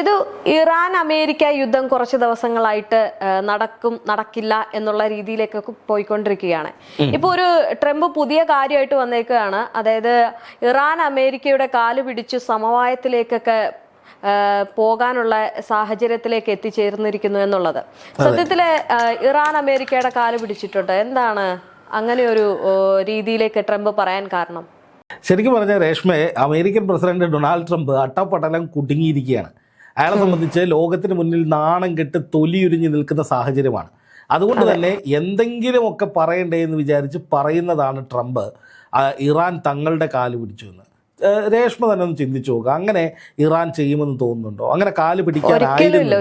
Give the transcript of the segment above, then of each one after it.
ഇത് Iran America യുദ്ധം കുറച്ച് ദിവസങ്ങളായിട്ട് നടക്കും നടക്കില്ല എന്നുള്ള രീതിയിലേക്കൊക്കെ പോയിക്കൊണ്ടിരിക്കുകയാണ്. ഇപ്പൊ ഒരു ട്രംപ് പുതിയ കാര്യമായിട്ട് വന്നേക്കുകയാണ് അതായത് ഇറാൻ അമേരിക്കയുടെ കാൽ പിടിച്ച് സമവായത്തിലേക്കൊക്കെ പോകാനുള്ള സാഹചര്യത്തിലേക്ക് എത്തിച്ചേർന്നിരിക്കുന്നു എന്നുള്ളത്. സത്യത്തിൽ ഇറാൻ അമേരിക്കയുടെ കാൽ പിടിച്ചിട്ടുണ്ട്. എന്താണ് അങ്ങനെ ഒരു രീതിയിലേക്ക് ട്രംപ് പറയാൻ കാരണം? ശരിക്കും പറഞ്ഞ രേഷ്മയെ അമേരിക്കൻ പ്രസിഡന്റ് ഡൊണാൾഡ് ട്രംപ് അട്ടപ്പടലം കുടുങ്ങിയിരിക്കുകയാണ്. അയാളെ സംബന്ധിച്ച് ലോകത്തിന് മുന്നിൽ നാണം കെട്ട് തൊലിയുരിഞ്ഞ് നിൽക്കുന്ന സാഹചര്യമാണ്. അതുകൊണ്ട് തന്നെ എന്തെങ്കിലുമൊക്കെ പറയണ്ടേ എന്ന് വിചാരിച്ച് പറയുന്നതാണ് ട്രംപ്. ഇറാൻ തങ്ങളുടെ കാൽ പിടിച്ചു എന്ന്. രേഷ്മ തന്നെ ഒന്ന് ചിന്തിച്ചു നോക്കുക അങ്ങനെ ഇറാൻ ചെയ്യുമെന്ന് തോന്നുന്നുണ്ടോ? അങ്ങനെ കാൽ പിടിക്കാനായിരുന്നു.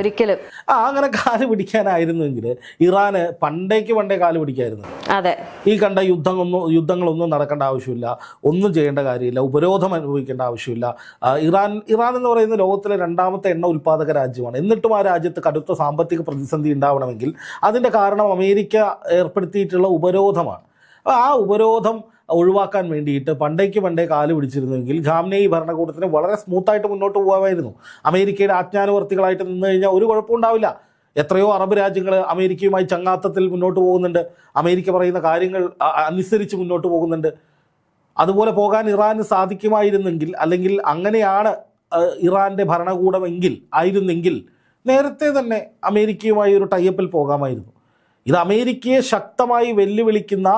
ആ അങ്ങനെ കാൽ പിടിക്കാനായിരുന്നുവെങ്കിൽ ഇറാന് പണ്ടേക്ക് പണ്ടേ കാൽ പിടിക്കായിരുന്നു. അതെ. ഈ കണ്ട യുദ്ധമൊന്നും യുദ്ധങ്ങളൊന്നും നടക്കേണ്ട ആവശ്യമില്ല. ഒന്നും ചെയ്യേണ്ട കാര്യമില്ല. ഉപരോധം അനുഭവിക്കേണ്ട ആവശ്യമില്ല. ഇറാൻ ഇറാൻ എന്ന് പറയുന്ന ലോകത്തിലെ രണ്ടാമത്തെ എണ്ണ ഉൽപ്പാദക രാജ്യമാണ്. എന്നിട്ടും ആ രാജ്യത്ത് കടുത്ത സാമ്പത്തിക പ്രതിസന്ധി ഉണ്ടാവണമെങ്കിൽ അതിന്റെ കാരണം അമേരിക്ക ഏർപ്പെടുത്തിയിട്ടുള്ള ഉപരോധമാണ്. അപ്പോൾ ആ ഉപരോധം ഒഴിവാക്കാൻ വേണ്ടിയിട്ട് പണ്ടേക്ക് പണ്ടേ കാൽ പിടിച്ചിരുന്നെങ്കിൽ ഖാംനെയി ഭരണകൂടത്തിന് വളരെ സ്മൂത്തായിട്ട് മുന്നോട്ട് പോകാമായിരുന്നു അമേരിക്കയുടെ ആജ്ഞാനുവർത്തികളായിട്ട് നിന്ന് കഴിഞ്ഞാൽ ഒരു കുഴപ്പമുണ്ടാവില്ല എത്രയോ അറബ് രാജ്യങ്ങൾ അമേരിക്കയുമായി ചങ്ങാത്തത്തിൽ മുന്നോട്ട് പോകുന്നുണ്ട്. അമേരിക്ക പറയുന്ന കാര്യങ്ങൾ അനുസരിച്ച് മുന്നോട്ട് പോകുന്നുണ്ട്. അതുപോലെ പോകാൻ ഇറാന് സാധിക്കുമായിരുന്നെങ്കിൽ അല്ലെങ്കിൽ അങ്ങനെയാണ് ഇറാന്റെ ഭരണകൂടമെങ്കിൽ ആയിരുന്നെങ്കിൽ നേരത്തെ തന്നെ അമേരിക്കയുമായി ഒരു ടൈപ്പിൽ പോകാമായിരുന്നു. ഇത് അമേരിക്കയെ ശക്തമായി വെല്ലുവിളിക്കുന്ന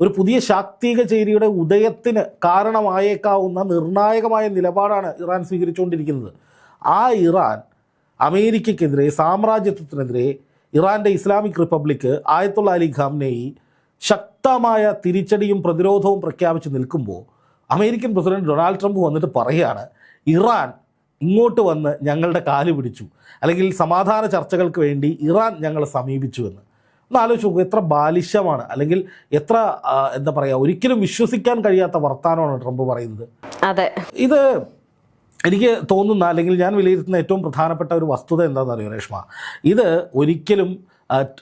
ഒരു പുതിയ ശാക്തിക ചേരിയുടെ ഉദയത്തിന് കാരണമായേക്കാവുന്ന നിർണായകമായ നിലപാടാണ് ഇറാൻ സ്വീകരിച്ചുകൊണ്ടിരിക്കുന്നത്. ആ ഇറാൻ അമേരിക്കക്കെതിരെ സാമ്രാജ്യത്വത്തിനെതിരെ ഇറാന്റെ Islamic republic Ayatollah Ali Khamenei ശക്തമായ തിരിച്ചടിയും പ്രതിരോധവും പ്രഖ്യാപിച്ച് നിൽക്കുമ്പോൾ അമേരിക്കൻ പ്രസിഡന്റ് ഡൊണാൾഡ് ട്രംപ് വന്നിട്ട് പറയുകയാണ് ഇറാൻ ഇങ്ങോട്ട് വന്ന് ഞങ്ങളുടെ കാൽ പിടിച്ചു. അല്ലെങ്കിൽ സമാധാന ചർച്ചകൾക്ക് വേണ്ടി ഇറാൻ ഞങ്ങളെ സമീപിച്ചു എന്ന് ഒന്ന് ആലോചിച്ച് നോക്കൂ എത്ര ബാലിശമാണ് അല്ലെങ്കിൽ എത്ര എന്താ പറയുക ഒരിക്കലും വിശ്വസിക്കാൻ കഴിയാത്ത വർത്തമാനമാണ് ട്രംപ് പറയുന്നത്. അതെ. ഇത് എനിക്ക് തോന്നുന്ന അല്ലെങ്കിൽ ഞാൻ വിലയിരുത്തുന്ന ഏറ്റവും പ്രധാനപ്പെട്ട ഒരു വസ്തുത എന്താണെന്ന് അറിയോ രേഷ്മ? ഇത് ഒരിക്കലും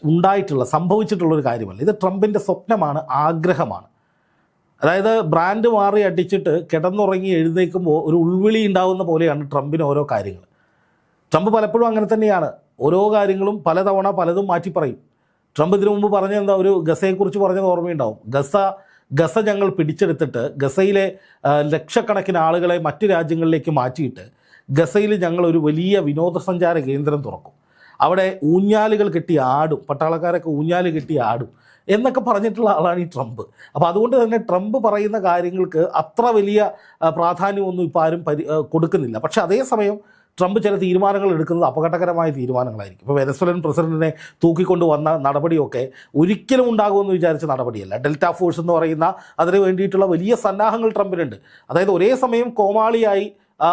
ഉണ്ടായിട്ടുള്ള സംഭവിച്ചിട്ടുള്ള ഒരു കാര്യമല്ല. ഇത് ട്രംപിന്റെ സ്വപ്നമാണ് ആഗ്രഹമാണ്. അതായത് ബ്രാൻഡ് മാറി അടിച്ചിട്ട് കിടന്നുറങ്ങി എഴുന്നേൽക്കുമ്പോൾ ഒരു ഉൾവിളി ഉണ്ടാകുന്ന പോലെയാണ് ട്രംപിന് ഓരോ കാര്യങ്ങൾ. ട്രംപ് പലപ്പോഴും അങ്ങനെ തന്നെയാണ്. ഓരോ കാര്യങ്ങളും പലതവണ പലതും മാറ്റി പറയും ട്രംപ് ഇതിനു മുമ്പ് പറഞ്ഞ എന്താ ഒരു ഗസയെക്കുറിച്ച് പറഞ്ഞത് ഓർമ്മയുണ്ടാവും. ഗസ ഗസ ഞങ്ങൾ പിടിച്ചെടുത്തിട്ട് ഗസയിലെ ലക്ഷക്കണക്കിന് ആളുകളെ മറ്റു രാജ്യങ്ങളിലേക്ക് മാറ്റിയിട്ട് ഗസയിൽ ഞങ്ങൾ ഒരു വലിയ വിനോദസഞ്ചാര കേന്ദ്രം തുറക്കും. അവിടെ ഊഞ്ഞാലുകൾ കെട്ടി ആടും പട്ടാളക്കാരൊക്കെ ഊഞ്ഞാൽ കെട്ടി ആടും എന്നൊക്കെ പറഞ്ഞിട്ടുള്ള ആളാണ് ഈ ട്രംപ്. അപ്പോൾ അതുകൊണ്ട് തന്നെ ട്രംപ് പറയുന്ന കാര്യങ്ങൾക്ക് അത്ര വലിയ പ്രാധാന്യമൊന്നും ഇപ്പോൾ ആരും കൊടുക്കുന്നില്ല. പക്ഷേ അതേസമയം ട്രംപ് ചില തീരുമാനങ്ങൾ എടുക്കുന്നത് അപകടകരമായ തീരുമാനങ്ങളായിരിക്കും. ഇപ്പോൾ വെനസ്വലൻ പ്രസിഡന്റിനെ തൂക്കിക്കൊണ്ട് വന്ന നടപടിയൊക്കെ ഒരിക്കലും ഉണ്ടാകുമെന്ന് വിചാരിച്ച നടപടിയല്ല. ഡെൽറ്റ ഫോഴ്സ് എന്ന് പറയുന്ന അതിന് വേണ്ടിയിട്ടുള്ള വലിയ സന്നാഹങ്ങൾ ട്രംപിനുണ്ട്. അതായത് ഒരേ സമയം കോമാളിയായി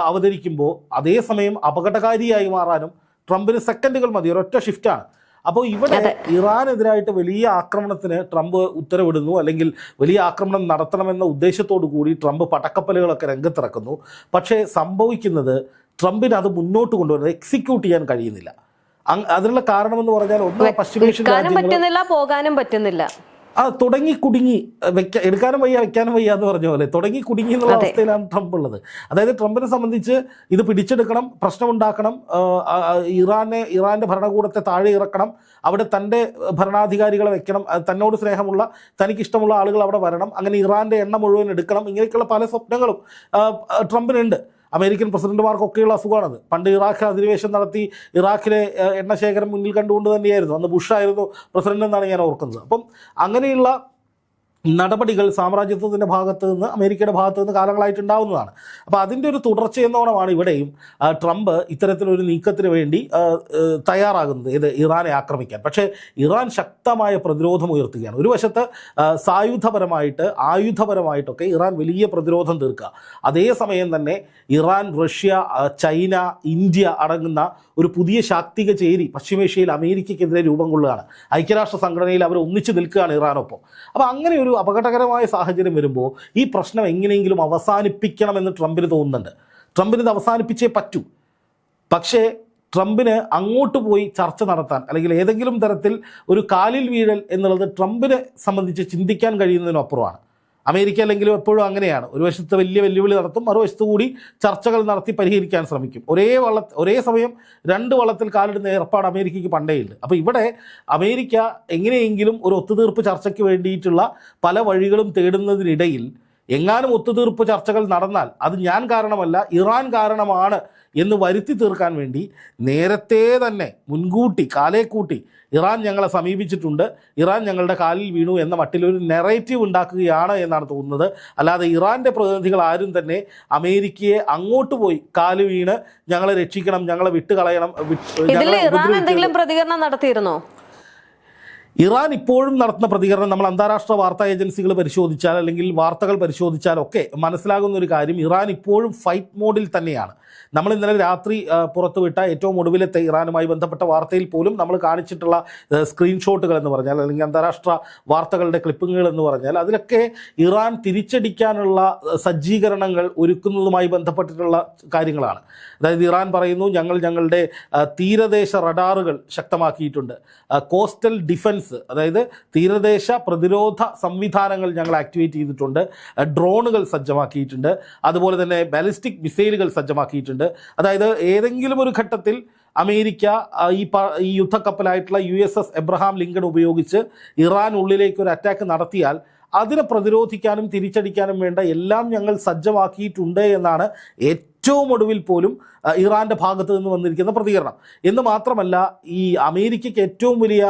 അവതരിക്കുമ്പോൾ അതേസമയം അപകടകാരിയായി മാറാനും ട്രംപിന് സെക്കൻഡുകൾ മതി. ഒരൊറ്റ ഷിഫ്റ്റാണ് അപ്പോൾ ഇവിടെ ഇറാനെതിരായിട്ട് വലിയ ആക്രമണത്തിന് ട്രംപ് ഉത്തരവിടുന്നു. അല്ലെങ്കിൽ വലിയ ആക്രമണം നടത്തണമെന്ന ഉദ്ദേശത്തോടു കൂടി ട്രംപ് പടക്കപ്പലുകളൊക്കെ രംഗത്തിറക്കുന്നു. പക്ഷേ സംഭവിക്കുന്നത് ട്രംപിന് അത് മുന്നോട്ട് കൊണ്ടുവരുന്നത് എക്സിക്യൂട്ട് ചെയ്യാൻ കഴിയുന്നില്ല. അതിനുള്ള കാരണം എന്ന് പറഞ്ഞാൽ ഒന്ന് പശ്ചിമേഷ്യൻ പറ്റുന്നില്ല പോകാനും പറ്റുന്നില്ല. ആ തുടങ്ങി കുടുങ്ങി വെക്ക എടുക്കാനും വയ്യ വെക്കാനും വയ്യ എന്ന് പറഞ്ഞ പോലെ തുടങ്ങി കുടുങ്ങി എന്നുള്ള അവസ്ഥയിലാണ് ട്രംപ് ഉള്ളത്. അതായത് ട്രംപിനെ സംബന്ധിച്ച് ഇത് പിടിച്ചെടുക്കണം പ്രശ്നമുണ്ടാക്കണം ഇറാനെ ഇറാന്റെ ഭരണകൂടത്തെ താഴെ ഇറക്കണം അവിടെ തന്റെ ഭരണാധികാരികളെ വെക്കണം തന്നോട് സ്നേഹമുള്ള തനിക്കിഷ്ടമുള്ള ആളുകൾ അവിടെ വരണം അങ്ങനെ ഇറാന്റെ എണ്ണ മുഴുവൻ എടുക്കണം ഇങ്ങനെയൊക്കെയുള്ള പല സ്വപ്നങ്ങളും ട്രംപിനുണ്ട്. അമേരിക്കൻ പ്രസിഡന്റുമാർക്കൊക്കെയുള്ള അസുഖമാണത്. പണ്ട് ഇറാഖ് അധിനിവേശം നടത്തി ഇറാഖിലെ എണ്ണശേഖരം മുന്നിൽ കണ്ടുകൊണ്ട് തന്നെയായിരുന്നു. അന്ന് ബുഷായിരുന്നു പ്രസിഡന്റ് എന്നാണ് ഞാൻ ഓർക്കുന്നത്. അപ്പം അങ്ങനെയുള്ള നടപടികൾ സാമ്രാജ്യത്വത്തിന്റെ ഭാഗത്ത് നിന്ന് അമേരിക്കയുടെ ഭാഗത്ത് നിന്ന് കാലങ്ങളായിട്ട് ഉണ്ടാവുന്നതാണ്. അപ്പോൾ അതിന്റെ ഒരു തുടർച്ചയെന്നോണമാണ് ഇവിടെയും ആ, ട്രംപ് ഇത്തരത്തിലൊരു നീക്കത്തിന് വേണ്ടി തയ്യാറാകുന്നത് ഇത് ഇറാനെ ആക്രമിക്കാൻ. പക്ഷേ ഇറാൻ ശക്തമായ പ്രതിരോധം ഉയർത്തുകയാണ്. ഒരു വശത്ത് സായുധപരമായിട്ട് ആയുധപരമായിട്ടൊക്കെ ഇറാൻ വലിയ പ്രതിരോധം തീർക്കുക. അതേസമയം തന്നെ ഇറാൻ റഷ്യ ചൈന ഇന്ത്യ അടങ്ങുന്ന ഒരു പുതിയ ശാക്തിക ചേരി പശ്ചിമേഷ്യയിൽ അമേരിക്കയ്ക്കെതിരെ രൂപം കൊള്ളുകയാണ്. ഐക്യരാഷ്ട്ര സംഘടനയിൽ അവർ ഒന്നിച്ചു നിൽക്കുകയാണ് ഇറാനൊപ്പം. അപ്പോൾ അങ്ങനെ ഒരു അപകടകരമായ സാഹചര്യം വരുമ്പോൾ ഈ പ്രശ്നം എങ്ങനെയെങ്കിലും അവസാനിപ്പിക്കണമെന്ന് ട്രംപിന് തോന്നുന്നുണ്ട്. ട്രംപിന് ഇത് അവസാനിപ്പിച്ചേ പറ്റൂ. പക്ഷേ ട്രംപിന് അങ്ങോട്ട് പോയി ചർച്ച നടത്താൻ അല്ലെങ്കിൽ ഏതെങ്കിലും തരത്തിൽ ഒരു കാലിൽ വീഴൽ എന്നുള്ളത് ട്രംപിനെ സംബന്ധിച്ച് ചിന്തിക്കാൻ കഴിയുന്നതിനപ്പുറമാണ്. അമേരിക്ക അല്ലെങ്കിലും എപ്പോഴും അങ്ങനെയാണ്. ഒരു വശത്ത് വലിയ വെല്ലുവിളി നടത്തും മറുവശത്ത് കൂടി ചർച്ചകൾ നടത്തി പരിഹരിക്കാൻ ശ്രമിക്കും. ഒരേ വള്ള ഒരേ സമയം രണ്ട് വള്ളത്തിൽ കാലിടുന്ന ഏർപ്പാട് അമേരിക്കയ്ക്ക് പണ്ടേയുണ്ട് അപ്പോൾ ഇവിടെ അമേരിക്ക എങ്ങനെയെങ്കിലും ഒരു ഒത്തുതീർപ്പ് ചർച്ചയ്ക്ക് വേണ്ടിയിട്ടുള്ള പല വഴികളും തേടുന്നതിനിടയിൽ എങ്ങാനും ഒത്തുതീർപ്പ് ചർച്ചകൾ നടന്നാൽ അത് ഞാൻ കാരണമല്ല ഇറാൻ കാരണമാണ് എന്ന് വരുത്തി തീർക്കാൻ വേണ്ടി നേരത്തെ തന്നെ മുൻകൂട്ടി കാലേ കൂട്ടി ഇറാൻ ഞങ്ങളെ സമീപിച്ചിട്ടുണ്ട്. ഇറാൻ ഞങ്ങളുടെ കാലിൽ വീണു എന്ന മട്ടിലൊരു നെറേറ്റീവ് ഉണ്ടാക്കുകയാണ് എന്നാണ് തോന്നുന്നത്. അല്ലാതെ ഇറാന്റെ പ്രതിനിധികൾ ആരും തന്നെ അമേരിക്കയെ അങ്ങോട്ട് പോയി കാൽ വീണ് ഞങ്ങളെ രക്ഷിക്കണം ഞങ്ങളെ വിട്ടുകളയണം വിട്ട് ഇതിൽ ഇറാൻ എന്തെങ്കിലും പ്രതികരണം നടത്തിയിരുന്നോ? ഇറാൻ ഇപ്പോഴും നടത്തുന്ന പ്രതികരണം നമ്മൾ അന്താരാഷ്ട്ര വാർത്താ ഏജൻസികൾ പരിശോധിച്ചാൽ അല്ലെങ്കിൽ വാർത്തകൾ പരിശോധിച്ചാലൊക്കെ മനസ്സിലാകുന്ന ഒരു കാര്യം ഇറാൻ ഇപ്പോഴും ഫൈറ്റ് മോഡിൽ തന്നെയാണ്. നമ്മൾ ഇന്നലെ രാത്രി പുറത്തുവിട്ട ഏറ്റവും ഒടുവിലത്തെ ഇറാനുമായി ബന്ധപ്പെട്ട വാർത്തയിൽ പോലും നമ്മൾ കാണിച്ചിട്ടുള്ള സ്ക്രീൻഷോട്ടുകൾ എന്ന് പറഞ്ഞാൽ അല്ലെങ്കിൽ അന്താരാഷ്ട്ര വാർത്തകളുടെ ക്ലിപ്പിങ്ങുകൾ എന്ന് പറഞ്ഞാൽ അതിലൊക്കെ ഇറാൻ തിരിച്ചടിക്കാനുള്ള സജ്ജീകരണങ്ങൾ ഒരുക്കുന്നതുമായി ബന്ധപ്പെട്ടിട്ടുള്ള കാര്യങ്ങളാണ്. അതായത് ഇറാൻ പറയുന്നു ഞങ്ങൾ ഞങ്ങളുടെ തീരദേശ റഡാറുകൾ ശക്തമാക്കിയിട്ടുണ്ട്. കോസ്റ്റൽ ഡിഫൻസ് അതായത് തീരദേശ പ്രതിരോധ സംവിധാനങ്ങൾ ഞങ്ങൾ ആക്ടിവേറ്റ് ചെയ്തിട്ടുണ്ട്. ഡ്രോണുകൾ സജ്ജമാക്കിയിട്ടുണ്ട്. അതുപോലെ തന്നെ ബാലിസ്റ്റിക് മിസൈലുകൾ സജ്ജമാക്കിയിട്ടുണ്ട്. അതായത് ഏതെങ്കിലും ഒരു ഘട്ടത്തിൽ അമേരിക്ക ഈ ഈ യുദ്ധക്കപ്പലായിട്ടുള്ള U S S Abraham Lincoln ഉപയോഗിച്ച് ഇറാൻ ഉള്ളിലേക്ക് ഒരു അറ്റാക്ക് നടത്തിയാൽ അതിനെ പ്രതിരോധിക്കാനും തിരിച്ചടിക്കാനും വേണ്ട എല്ലാം ഞങ്ങൾ സജ്ജമാക്കിയിട്ടുണ്ട് എന്നാണ് ഏറ്റവും ഒടുവിൽ പോലും ഇറാന്റെ ഭാഗത്ത് നിന്ന് വന്നിരിക്കുന്ന പ്രതികരണം. എന്ന് മാത്രമല്ല ഈ അമേരിക്കയ്ക്ക് ഏറ്റവും വലിയ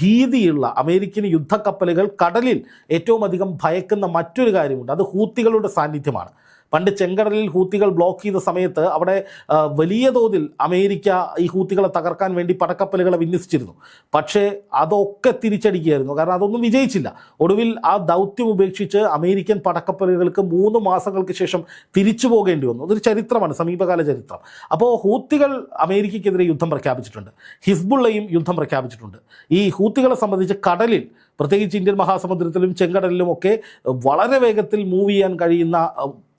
ഭീതിയുള്ള അമേരിക്കൻ യുദ്ധക്കപ്പലുകൾ കടലിൽ ഏറ്റവും അധികം ഭയക്കുന്ന മറ്റൊരു കാര്യമുണ്ട്. അത് ഹൂത്തികളുടെ സാന്നിധ്യമാണ്. പണ്ട് ചെങ്കടലിൽ ഹൂത്തികൾ ബ്ലോക്ക് ചെയ്ത സമയത്ത് അവിടെ വലിയ തോതിൽ അമേരിക്ക ഈ ഹൂത്തികളെ തകർക്കാൻ വേണ്ടി പടക്കപ്പലുകളെ വിന്യസിച്ചിരുന്നു. പക്ഷേ അതൊക്കെ തിരിച്ചടിക്കുകയായിരുന്നു. കാരണം അതൊന്നും വിജയിച്ചില്ല. ഒടുവിൽ ആ ദൗത്യം ഉപേക്ഷിച്ച് അമേരിക്കൻ പടക്കപ്പലുകൾക്ക് മൂന്ന് മാസങ്ങൾക്ക് ശേഷം തിരിച്ചു പോകേണ്ടി വന്നു. അതൊരു ചരിത്രമാണ് സമീപകാല ചരിത്രം. അപ്പോൾ ഹൂത്തികൾ അമേരിക്കയ്ക്കെതിരെ യുദ്ധം പ്രഖ്യാപിച്ചിട്ടുണ്ട്. ഹിസ്ബുള്ളയും യുദ്ധം പ്രഖ്യാപിച്ചിട്ടുണ്ട്. ഈ ഹൂത്തികളെ സംബന്ധിച്ച് കടലിൽ പ്രത്യേകിച്ച് ഇന്ത്യൻ മഹാസമുദ്രത്തിലും ചെങ്കടലിലും ഒക്കെ വളരെ വേഗത്തിൽ മൂവ് ചെയ്യാൻ കഴിയുന്ന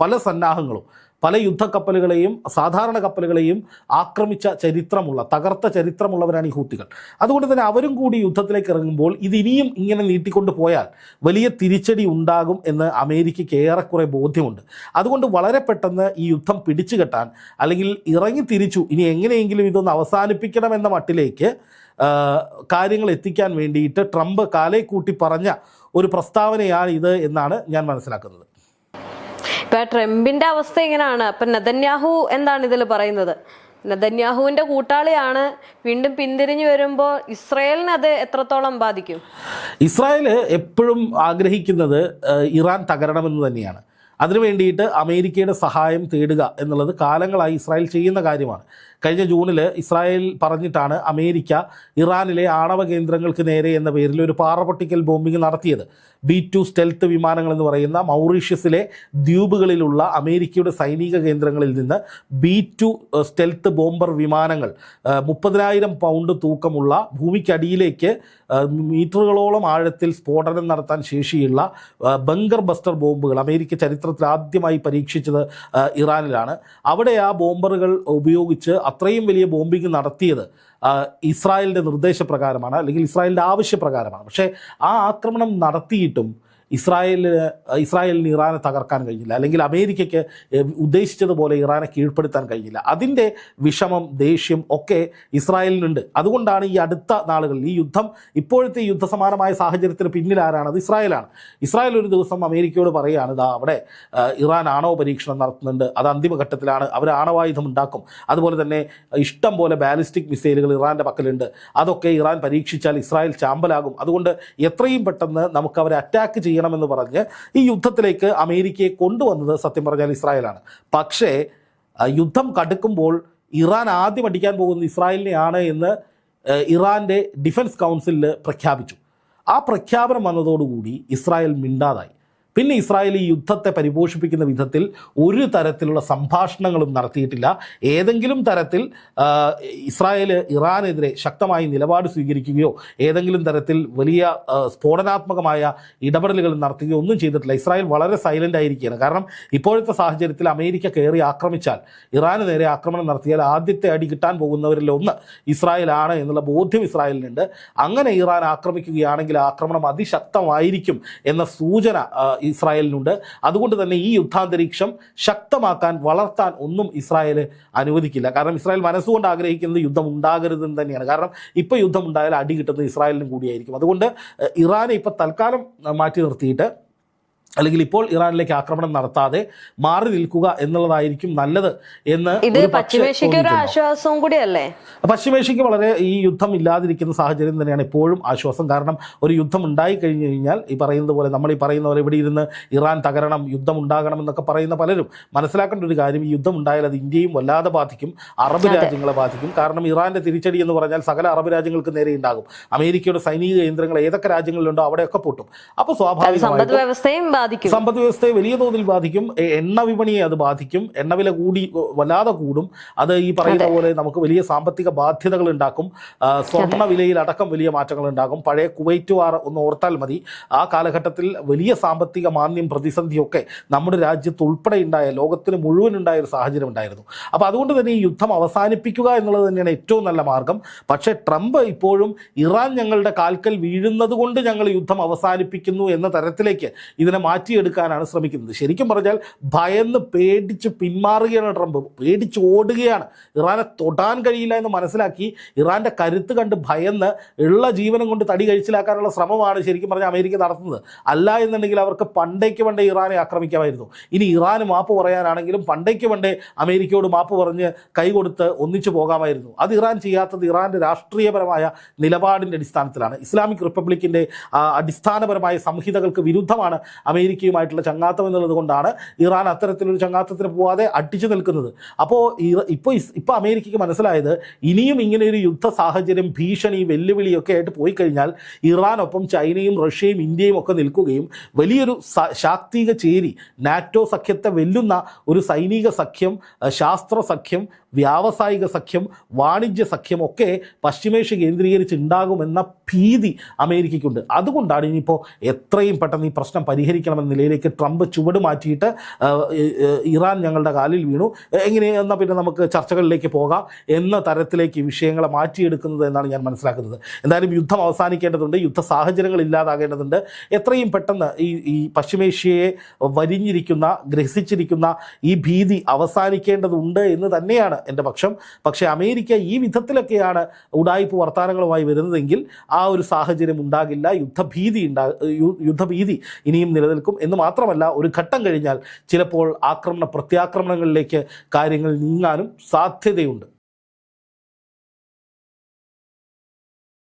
പല സന്നാഹങ്ങളും പല യുദ്ധക്കപ്പലുകളെയും സാധാരണ കപ്പലുകളെയും ആക്രമിച്ച ചരിത്രമുള്ള തകർത്ത ചരിത്രമുള്ളവരാണ് ഈ ഹൂത്തികൾ. അതുകൊണ്ട് തന്നെ അവരും കൂടി യുദ്ധത്തിലേക്ക് ഇറങ്ങുമ്പോൾ ഇത് ഇനിയും ഇങ്ങനെ നീട്ടിക്കൊണ്ട് പോയാൽ വലിയ തിരിച്ചടി ഉണ്ടാകും എന്ന് അമേരിക്കയ്ക്ക് ഏറെക്കുറെ ബോധ്യമുണ്ട്. അതുകൊണ്ട് വളരെ പെട്ടെന്ന് ഈ യുദ്ധം പിടിച്ചു കെട്ടാൻ അല്ലെങ്കിൽ ഇറങ്ങി തിരിച്ചു ഇനി എങ്ങനെയെങ്കിലും ഇതൊന്ന് അവസാനിപ്പിക്കണമെന്ന മട്ടിലേക്ക് കാര്യങ്ങൾ എത്തിക്കാൻ വേണ്ടിയിട്ട് ട്രംപ് കാലേ കൂട്ടി പറഞ്ഞ ഒരു പ്രസ്താവനയാണ് ഇത് എന്നാണ് ഞാൻ മനസ്സിലാക്കുന്നത്. ഇപ്പൊ ട്രംപിന്റെ അവസ്ഥ എങ്ങനെയാണ്? അപ്പൊ നദന്യാഹു എന്താണ് ഇതിൽ പറയുന്നത്? നെതന്യാഹുവിന്റെ കൂട്ടാളിയാണ് വീണ്ടും പിന്തിരിഞ്ഞു വരുമ്പോൾ ഇസ്രായേലിന് അത് എത്രത്തോളം ബാധിക്കും? ഇസ്രായേൽ എപ്പോഴും ആഗ്രഹിക്കുന്നത് ഇറാൻ തകരണമെന്ന് തന്നെയാണ്. അതിനു വേണ്ടിയിട്ട് അമേരിക്കയുടെ സഹായം തേടുക എന്നുള്ളത് കാലങ്ങളായി ഇസ്രായേൽ ചെയ്യുന്ന കാര്യമാണ്. കഴിഞ്ഞ ജൂണിൽ ഇസ്രായേൽ പറഞ്ഞിട്ടാണ് അമേരിക്ക ഇറാനിലെ ആണവ കേന്ദ്രങ്ങൾക്ക് നേരെ എന്ന പേരിൽ ഒരു പാറപൊട്ടിക്കൽ ബോംബിംഗ് നടത്തിയത്. ബി ടു സ്റ്റെൽത്ത് വിമാനങ്ങൾ എന്ന് പറയുന്ന മൗറീഷ്യസിലെ ദ്വീപുകളിലുള്ള അമേരിക്കയുടെ സൈനിക കേന്ദ്രങ്ങളിൽ നിന്ന് ബി ടു സ്റ്റെൽത്ത് ബോംബർ വിമാനങ്ങൾ മുപ്പതിനായിരം പൗണ്ട് തൂക്കമുള്ള ഭൂമിക്കടിയിലേക്ക് മീറ്ററുകളോളം ആഴത്തിൽ സ്ഫോടനം നടത്താൻ ശേഷിയുള്ള ബങ്കർ ബസ്റ്റർ ബോംബുകൾ അമേരിക്ക ചരിത്രത്തിൽ ആദ്യമായി പരീക്ഷിച്ചത് ഇറാനിലാണ്. അവിടെ ആ ബോംബറുകൾ ഉപയോഗിച്ച് അത്രയും വലിയ ബോംബിംഗ് നടത്തിയത് ഇസ്രായേലിന്റെ നിർദ്ദേശപ്രകാരമാണ് അല്ലെങ്കിൽ ഇസ്രായേലിന്റെ ആവശ്യപ്രകാരമാണ്. പക്ഷേ ആ ആക്രമണം നടത്തിയിട്ടും ഇസ്രായേലിന് ഇസ്രായേലിന് ഇറാനെ തകർക്കാൻ കഴിഞ്ഞില്ല. അല്ലെങ്കിൽ അമേരിക്കയ്ക്ക് ഉദ്ദേശിച്ചതുപോലെ ഇറാനെ കീഴ്പ്പെടുത്താൻ കഴിഞ്ഞില്ല. അതിന്റെ വിഷമം ദേഷ്യം ഒക്കെ ഇസ്രായേലിനുണ്ട്. അതുകൊണ്ടാണ് ഈ അടുത്ത നാളുകളിൽ ഈ യുദ്ധം ഇപ്പോഴത്തെ യുദ്ധസമാനമായ സാഹചര്യത്തിന് പിന്നിൽ ആരാണത് ഇസ്രായേലാണ്. ഇസ്രായേൽ ഒരു ദിവസം അമേരിക്കയോട് പറയുകയാണ് ഇതാ അവിടെ ഇറാൻ ആണവ പരീക്ഷണം നടത്തുന്നുണ്ട്. അത് അന്തിമഘട്ടത്തിലാണ്. അവർ ആണവായുധം ഉണ്ടാക്കും. അതുപോലെ തന്നെ ഇഷ്ടം പോലെ ബാലിസ്റ്റിക് മിസൈലുകൾ ഇറാന്റെ പക്കലുണ്ട്. അതൊക്കെ ഇറാൻ പരീക്ഷിച്ചാൽ ഇസ്രായേൽ ചാമ്പലാകും. അതുകൊണ്ട് എത്രയും പെട്ടെന്ന് നമുക്ക് അവരെ അറ്റാക്ക് ചെയ്യണമെന്ന് പറഞ്ഞ് ഈ യുദ്ധത്തിലേക്ക് അമേരിക്കയെ കൊണ്ടുവന്നത് സത്യം പറഞ്ഞാൽ ഇസ്രായേലാണ്. പക്ഷേ യുദ്ധം കടുക്കുമ്പോൾ ഇറാൻ ആദ്യം അടിക്കാൻ പോകുന്നത് ഇസ്രായേലിനെയാണ് എന്ന് ഇറാന്റെ ഡിഫൻസ് കൗൺസിലിൽ പ്രഖ്യാപിച്ചു. ആ പ്രഖ്യാപനം വന്നതോടുകൂടി ഇസ്രായേൽ മിണ്ടാതായി. പിന്നെ ഇസ്രായേൽ ഈ യുദ്ധത്തെ പരിപോഷിപ്പിക്കുന്ന വിധത്തിൽ ഒരു തരത്തിലുള്ള സംഭാഷണങ്ങളും നടത്തിയിട്ടില്ല. ഏതെങ്കിലും തരത്തിൽ ഇസ്രായേൽ ഇറാനെതിരെ ശക്തമായി നിലപാട് സ്വീകരിക്കുകയോ ഏതെങ്കിലും തരത്തിൽ വലിയ സ്ഫോടനാത്മകമായ ഇടപെടലുകൾ നടത്തുകയോ ഒന്നും ചെയ്തിട്ടില്ല. ഇസ്രായേൽ വളരെ സൈലന്റ് ആയിരിക്കുകയാണ്. കാരണം ഇപ്പോഴത്തെ സാഹചര്യത്തിൽ അമേരിക്ക കയറി ആക്രമിച്ചാൽ ഇറാന് നേരെ ആക്രമണം നടത്തിയാൽ ആദ്യത്തെ അടി കിട്ടാൻ പോകുന്നവരിൽ ഒന്ന് ഇസ്രായേലാണ് എന്നുള്ള ബോധ്യം ഇസ്രായേലിനുണ്ട്. അങ്ങനെ ഇറാൻ ആക്രമിക്കുകയാണെങ്കിൽ ആക്രമണം അതിശക്തമായിരിക്കും എന്ന സൂചന ഇസ്രായേലിനുണ്ട്. അതുകൊണ്ട് തന്നെ ഈ യുദ്ധാന്തരീക്ഷം ശക്തമാക്കാൻ വളർത്താൻ ഒന്നും ഇസ്രായേൽ അനുവദിക്കില്ല. കാരണം ഇസ്രായേൽ മനസ്സുകൊണ്ട് ആഗ്രഹിക്കുന്നത് യുദ്ധം ഉണ്ടാകരുതെന്ന് തന്നെയാണ്. കാരണം ഇപ്പോൾ യുദ്ധം ഉണ്ടായാൽ അടി കിട്ടുന്നത് ഇസ്രായേലിനും കൂടിയായിരിക്കും. അതുകൊണ്ട് ഇറാനെ ഇപ്പോൾ തൽക്കാലം മാറ്റി നിർത്തിയിട്ട് അല്ലെങ്കിൽ ഇപ്പോൾ ഇറാനിലേക്ക് ആക്രമണം നടത്താതെ മാറി നിൽക്കുക എന്നുള്ളതായിരിക്കും നല്ലത് എന്ന് ഇത് ഒരു പക്ഷേ പശ്ചിമേഷ്യക്ക് ഒരു ആശ്വാസവും കൂടിയല്ലേ? പശ്ചിമേഷ്യക്ക് വളരെ ഈ യുദ്ധം ഇല്ലാതിരിക്കുന്ന സാഹചര്യം തന്നെയാണ് ഇപ്പോഴും ആശ്വാസം. കാരണം ഒരു യുദ്ധം ഉണ്ടായി കഴിഞ്ഞു കഴിഞ്ഞാൽ ഈ പറയുന്നത് പോലെ നമ്മൾ ഈ പറയുന്ന പോലെ ഇവിടെ ഇരുന്ന് ഇറാൻ തകരണം യുദ്ധം ഉണ്ടാകണം എന്നൊക്കെ പറയുന്ന പലരും മനസ്സിലാക്കേണ്ട ഒരു കാര്യം ഈ യുദ്ധം ഉണ്ടായാൽ അത് ഇന്ത്യയും വല്ലാതെ ബാധിക്കും അറബ് രാജ്യങ്ങളെ ബാധിക്കും. കാരണം ഇറാന്റെ തിരിച്ചടി എന്ന് പറഞ്ഞാൽ സകല അറബ് രാജ്യങ്ങൾക്ക് നേരെ ഉണ്ടാകും. അമേരിക്കയുടെ സൈനിക കേന്ദ്രങ്ങൾ ഏതൊക്കെ രാജ്യങ്ങളിലുണ്ടോ അവിടെയൊക്കെ പൊട്ടും. അപ്പോൾ സ്വാഭാവികമായിട്ടും ബാധിക്കും. സമ്പദ് വ്യവസ്ഥയെ വലിയ തോതിൽ ബാധിക്കും. എണ്ണ വിപണിയെ അത് ബാധിക്കും. എണ്ണവില കൂടി വല്ലാതെ കൂടും. അത് ഈ പറയുന്ന പോലെ നമുക്ക് വലിയ സാമ്പത്തിക ബാധ്യതകൾ ഉണ്ടാക്കും. സ്വർണ വിലയിൽ അടക്കം വലിയ മാറ്റങ്ങൾ ഉണ്ടാകും. പഴയ കുവൈറ്റ് വാർ ഒന്ന് ഓർത്താൽ മതി. ആ കാലഘട്ടത്തിൽ വലിയ സാമ്പത്തിക മാന്യം പ്രതിസന്ധിയൊക്കെ നമ്മുടെ രാജ്യത്ത് ഉൾപ്പെടെ ഉണ്ടായ ലോകത്തിന് മുഴുവൻ ഉണ്ടായ ഒരു സാഹചര്യം ഉണ്ടായിരുന്നു. അപ്പോൾ അതുകൊണ്ട് തന്നെ ഈ യുദ്ധം അവസാനിപ്പിക്കുക എന്നുള്ളത് തന്നെയാണ് ഏറ്റവും നല്ല മാർഗം. പക്ഷേ ട്രംപ് ഇപ്പോഴും ഇറാൻ ഞങ്ങളുടെ കാൽക്കൽ വീഴുന്നത് കൊണ്ട് ഞങ്ങൾ യുദ്ധം അവസാനിപ്പിക്കുന്നു എന്ന തരത്തിലേക്ക് ഇതിനെ മാറ്റിയെടുക്കാനാണ് ശ്രമിക്കുന്നത്. ശരിക്കും പറഞ്ഞാൽ ഭയന്ന് പേടിച്ച് പിന്മാറുകയാണ് ട്രംപ്. പേടിച്ച് ഓടുകയാണ്. ഇറാനെ തൊടാൻ കഴിയില്ല എന്ന് മനസ്സിലാക്കി ഇറാന്റെ കരുത്ത് കണ്ട് ഭയന്ന് ഉള്ള ജീവനം കൊണ്ട് തടി കഴിച്ചിലാക്കാനുള്ള ശ്രമമാണ് ശരിക്കും പറഞ്ഞാൽ അമേരിക്ക നടത്തുന്നത്. അല്ല എന്നുണ്ടെങ്കിൽ അവർക്ക് പണ്ടേക്ക് പണ്ടേ ഇറാനെ ആക്രമിക്കാമായിരുന്നു. ഇനി ഇറാന് മാപ്പ് പറയാനാണെങ്കിലും പണ്ടേക്ക് പണ്ടേ അമേരിക്കയോട് മാപ്പ് പറഞ്ഞ് കൈകൊടുത്ത് ഒന്നിച്ചു പോകാമായിരുന്നു. അത് ഇറാൻ ചെയ്യാത്തത് ഇറാന്റെ രാഷ്ട്രീയപരമായ നിലപാടിന്റെ അടിസ്ഥാനത്തിലാണ്. ഇസ്ലാമിക് റിപ്പബ്ലിക്കിന്റെ അടിസ്ഥാനപരമായ സംഹിതകൾക്ക് വിരുദ്ധമാണ് അമേരിക്കയുമായിട്ടുള്ള ചങ്ങാത്തം എന്നുള്ളത് കൊണ്ടാണ് ഇറാൻ അത്തരത്തിലൊരു ചങ്ങാത്തത്തിന് പോവാതെ അടിച്ചു നിൽക്കുന്നത്. അപ്പോൾ ഇപ്പോൾ ഇപ്പോൾ അമേരിക്കയ്ക്ക് മനസ്സിലായത് ഇനിയും ഇങ്ങനെ ഒരു യുദ്ധ സാഹചര്യം ഭീഷണി വെല്ലുവിളിയൊക്കെ ആയിട്ട് പോയി കഴിഞ്ഞാൽ ഇറാനൊപ്പം ചൈനയും റഷ്യയും ഇന്ത്യയും ഒക്കെ നിൽക്കുകയും വലിയൊരു ശാക്തിക ചേരി നാറ്റോ സഖ്യത്തെ വെല്ലുന്ന ഒരു സൈനിക സഖ്യം ശാസ്ത്ര സഖ്യം വ്യാവസായിക സഖ്യം വാണിജ്യ സഖ്യം ഒക്കെ പശ്ചിമേഷ്യ കേന്ദ്രീകരിച്ച് ഉണ്ടാകുമെന്ന ഭീതി അമേരിക്കയ്ക്കുണ്ട്. അതുകൊണ്ടാണ് ഇനിയിപ്പോൾ എത്രയും പെട്ടെന്ന് ഈ പ്രശ്നം പരിഹരിക്കണമെന്ന നിലയിലേക്ക് ട്രംപ് ചുവട് മാറ്റിയിട്ട് ഇറാൻ ഞങ്ങളുടെ കാലിൽ വീണു. എങ്ങനെ എന്നാൽ പിന്നെ നമുക്ക് ചർച്ചകളിലേക്ക് പോകാം. എന്ന തരത്തിലേക്ക് വിഷയങ്ങളെ മാറ്റിയെടുക്കുന്നത് എന്നാണ് ഞാൻ മനസ്സിലാക്കുന്നത്. എന്തായാലും യുദ്ധം അവസാനിക്കേണ്ടതുണ്ട്. യുദ്ധ സാഹചര്യങ്ങൾ ഇല്ലാതാകേണ്ടതുണ്ട്. എത്രയും പെട്ടെന്ന് ഈ ഈ പശ്ചിമേഷ്യയെ വരിഞ്ഞിരിക്കുന്ന ഗ്രസിച്ചിരിക്കുന്ന ഈ ഭീതി അവസാനിക്കേണ്ടതുണ്ട് എന്ന് തന്നെയാണ് എന്റെ പക്ഷം. പക്ഷേ അമേരിക്ക ഈ വിധത്തിലൊക്കെയാണ് ഉടായ്പ വർത്തമാനങ്ങളുമായി വരുന്നതെങ്കിൽ ആ ഒരു സാഹചര്യം ഉണ്ടാകില്ല. യുദ്ധഭീതി ഉണ്ടാ യുദ്ധഭീതി ഇനിയും നിലനിൽക്കും. എന്ന് മാത്രമല്ല ഒരു ഘട്ടം കഴിഞ്ഞാൽ ചിലപ്പോൾ ആക്രമണ പ്രത്യാക്രമണങ്ങളിലേക്ക് കാര്യങ്ങൾ നീങ്ങാനും സാധ്യതയുണ്ട്.